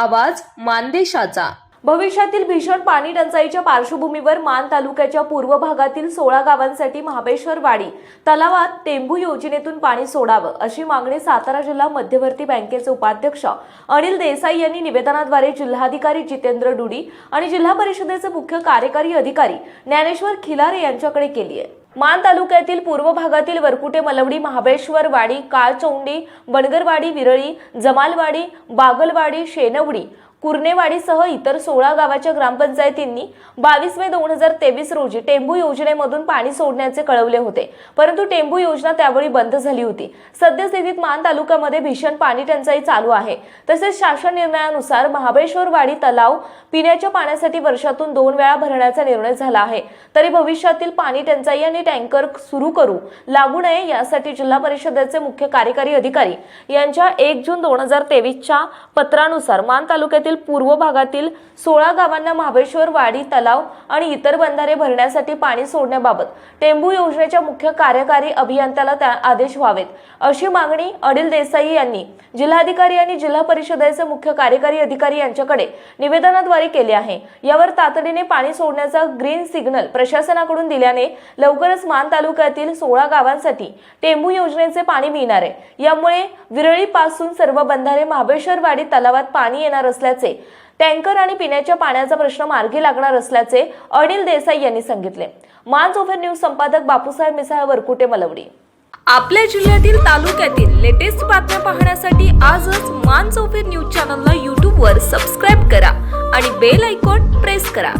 आवाज मानदेशाचा. भविष्यातील भीषण पाणी टंचाईच्या पार्श्वभूमीवर मान तालुक्याच्या पूर्व भागातील सोळा गावांसाठी महाबळेश्वरवाडी तलावात टेंबू योजनेतून पाणी सोडावं अशी मागणी सातारा जिल्हा मध्यवर्ती बँकेचे उपाध्यक्ष अनिल देसाई यांनी निवेदनाद्वारे जिल्हाधिकारी जितेंद्र डुडी आणि जिल्हा परिषदेचे मुख्य कार्यकारी अधिकारी ज्ञानेश्वर खिलारे यांच्याकडे केली आहे. मान तालुक्यातील पूर्व भागातील वरकुटे मलवडी महाबळेश्वरवाडी काळचौंडी बनगरवाडी विरळी जमालवाडी बागलवाडी शेनवडी कुर्नेवाडीसह इतर सोळा गावाच्या ग्रामपंचायतींनी बावीस मे दोन हजार तेवीस रोजी टेंबू योजनेमधून पाणी सोडण्याचे कळवले होते. परंतु टेंबू योजना त्यावेळी बंद झाली होती. सद्यस्थितीत मान तालुक्यामध्ये भीषण पाणी टंचाई चालू आहे. तसेच शासन निर्णयानुसार महाबळेश्वरवाडी तलाव पिण्याच्या पाण्यासाठी वर्षातून दोन वेळा भरण्याचा निर्णय झाला आहे. तरी भविष्यातील पाणी टंचाई आणि टँकर सुरू करू लागू नये यासाठी जिल्हा परिषदेचे मुख्य कार्यकारी अधिकारी यांच्या एक जून दोन हजार तेवीसच्या पत्रानुसार मान तालुक्यातील पूर्व भागातील सोळा गावांना महाबळेश्वर वाडी तलाव आणि इतर बंधारे भरण्यासाठी पाणी सोडण्याबाबत टेंबू योजनेच्या मुख्य कार्यकारी अभियंत्याला त्या आदेश व्हावेत. अशी मागणी अनिल देसाई यांनी जिल्हाधिकारी आणि जिल्हा परिषदेचे मुख्य कार्यकारी अधिकारी यांच्याकडे निवेदनाद्वारे केले आहे. यावर तातडीने पाणी सोडण्याचा ग्रीन सिग्नल प्रशासनाकडून दिल्याने लवकरच मान तालुक्यातील सोळा गावांसाठी टेंबू योजनेचे पाणी मिळणार आहे. यामुळे विरळीपासून सर्व बंधारे महाबळेश्वरवाडी तलावात पाणी येणार असल्याचे टँकर आणि पिण्याच्या पाण्याचा प्रश्न मार्गी लागणार असल्याचे अनिल देसाई यांनी सांगितले. मान ओव्हर न्यूज संपादक बापूसाहेब मिसाळ वरकुटे मलवडी. आपल्या जिल्ह्यातील तालुक्यातील लेटेस्ट बातम्या पाहण्यासाठी आजच मान चौफेर न्यूज चॅनलला यूट्यूबवर सबस्क्राईब करा आणि बेल आयकॉन प्रेस करा.